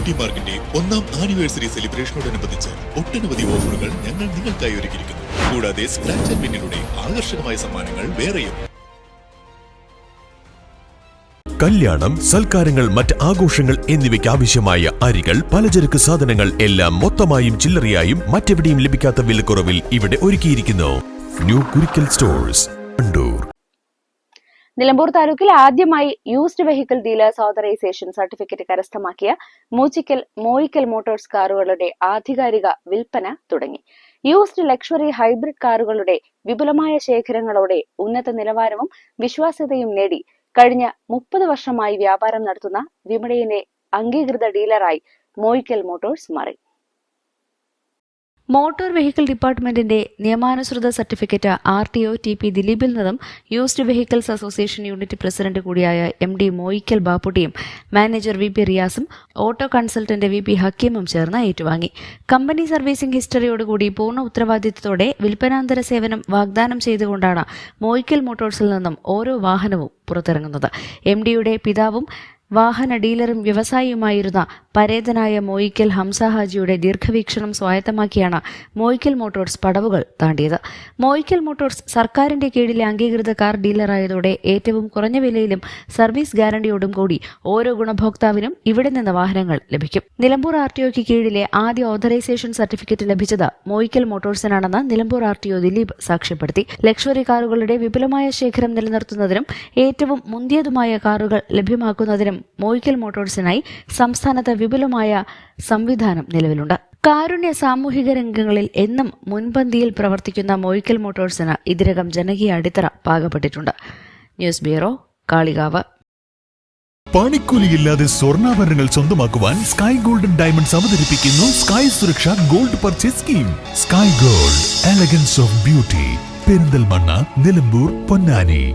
Beauty മാർക്കിന്റെ ഒന്നാം anniversary സെലിബ്രേഷനോടനുബന്ധിച്ച് ഒട്ടനവധി ഓഫറുകൾ ഞങ്ങൾ നിങ്ങൾക്കായി ഒരുക്കിയിരിക്കുന്നു. കൂടാതെ സ്ക്രാച്ച് ആൻഡ് വിന്നിലൂടെ ആകർഷകമായ സമ്മാനങ്ങൾ വേറെയും. കല്യാണം സൽക്കാരങ്ങൾ മറ്റ് ആഘോഷങ്ങൾ എന്നിവയ്ക്ക് ആവശ്യമായ അരികൾ പലചരക്ക് സാധനങ്ങൾ എല്ലാം മൊത്തമായും ചില്ലറയായും മറ്റെവിടെയും ലഭിക്കാത്ത വിലക്കുറവിൽ ഇവിടെ ഒരുക്കിയിരിക്കുന്നു. ന്യൂ കുരിക്കൽ സ്റ്റോഴ്സ് കണ്ടൂർ നിലമ്പൂർ താലൂക്കിൽ ആദ്യമായി used vehicle dealers authorisation certificate കരസ്ഥമാക്കിയ മൂച്ചിക്കൽ മോയിക്കൽ മോട്ടോഴ്സ് കാറുകളുടെ ആധികാരിക വിൽപ്പന തുടങ്ങി. യൂസ്ഡ് ലക്ഷറി ഹൈബ്രിഡ് കാറുകളുടെ വിപുലമായ ശേഖരങ്ങളോടെ ഉന്നത നിലവാരവും വിശ്വാസ്യതയും നേടി. കഴിഞ്ഞ മുപ്പത് വർഷമായി വ്യാപാരം നടത്തുന്ന വിപണിയിലെ അംഗീകൃത ഡീലറായി മോയിക്കൽ മോട്ടോഴ്സ് മാറി. മോട്ടോർ വെഹിക്കിൾ ഡിപ്പാർട്ട്മെന്റിന്റെ നിയമാനുസൃത certificate R T O T P ദിലീപിൽ നിന്നും used vehicles association unit president കൂടിയായ എം ഡി മോയിക്കൽ ബാപ്പുട്ടിയും മാനേജർ വി പി റിയാസും ഓട്ടോ കൺസൾട്ടന്റ് വി പി ഹക്കീമും ചേർന്ന് ഏറ്റുവാങ്ങി. കമ്പനി സർവീസിംഗ് ഹിസ്റ്ററിയോടുകൂടി പൂർണ ഉത്തരവാദിത്തത്തോടെ വിൽപ്പനാന്തര സേവനം വാഗ്ദാനം ചെയ്തുകൊണ്ടാണ് മോയിക്കൽ മോട്ടോഴ്സിൽ നിന്നും ഓരോ വാഹനവും പുറത്തിറങ്ങുന്നത്. എം ഡിയുടെ പിതാവും വാഹന ഡീലറും വ്യവസായിയുമായിരുന്ന പരേതനായ മോയിക്കൽ ഹംസ ഹാജിയുടെ ദീർഘവീക്ഷണം സ്വായത്തമാക്കിയാണ് മോയിക്കൽ മോട്ടോഴ്സ് പടവുകൾ താണ്ടിയത്. മോയിക്കൽ മോട്ടോഴ്സ് സർക്കാരിന്റെ കീഴിലെ അംഗീകൃത കാർ ഡീലറായതോടെ ഏറ്റവും കുറഞ്ഞ വിലയിലും സർവീസ് ഗ്യാരണ്ടിയോടും കൂടി ഓരോ ഗുണഭോക്താവിനും ഇവിടെ നിന്ന് വാഹനങ്ങൾ ലഭിക്കും. നിലമ്പൂർ ആർ ടി ഒക്ക് കീഴിലെ ആദ്യ ഓതറൈസേഷൻ സർട്ടിഫിക്കറ്റ് ലഭിച്ചത് Moyikkal മോട്ടോഴ്സിനാണെന്ന് Nilambur R T O Dileep സാക്ഷ്യപ്പെടുത്തി. Luxury കാറുകളുടെ വിപുലമായ ശേഖരം നിലനിർത്തുന്നതിനും ഏറ്റവും മുന്തിയതുമായ കാറുകൾ ലഭ്യമാക്കുന്നതിനും മോയിക്കൽ മോട്ടോഴ്സിനായി സംസ്ഥാനത്ത് വിപുലമായ സംവിധാനം നിലവിലുണ്ട്. കാരുണ്യ സാമൂഹിക രംഗങ്ങളിൽ എന്നും മുൻപന്തിയിൽ പ്രവർത്തിക്കുന്ന മോയിക്കൽ മോട്ടോഴ്സിന് ഇതിനകം ജനകീയ അടിത്തറ പാകപ്പെട്ടിട്ടുണ്ട്. News bureau Kalikavu. പണിക്കൂലിയില്ലാതെ സ്വർണാഭരണങ്ങൾ സ്വന്തമാക്കുവാൻ സ്കൈ ഗോൾഡൻ ഡയമണ്ട്സ് അവതരിപ്പിക്കുന്നു sky Suraksha gold purchase scheme. Sky gold elegance of beauty. Perinthalmanna Nilambur Ponnani.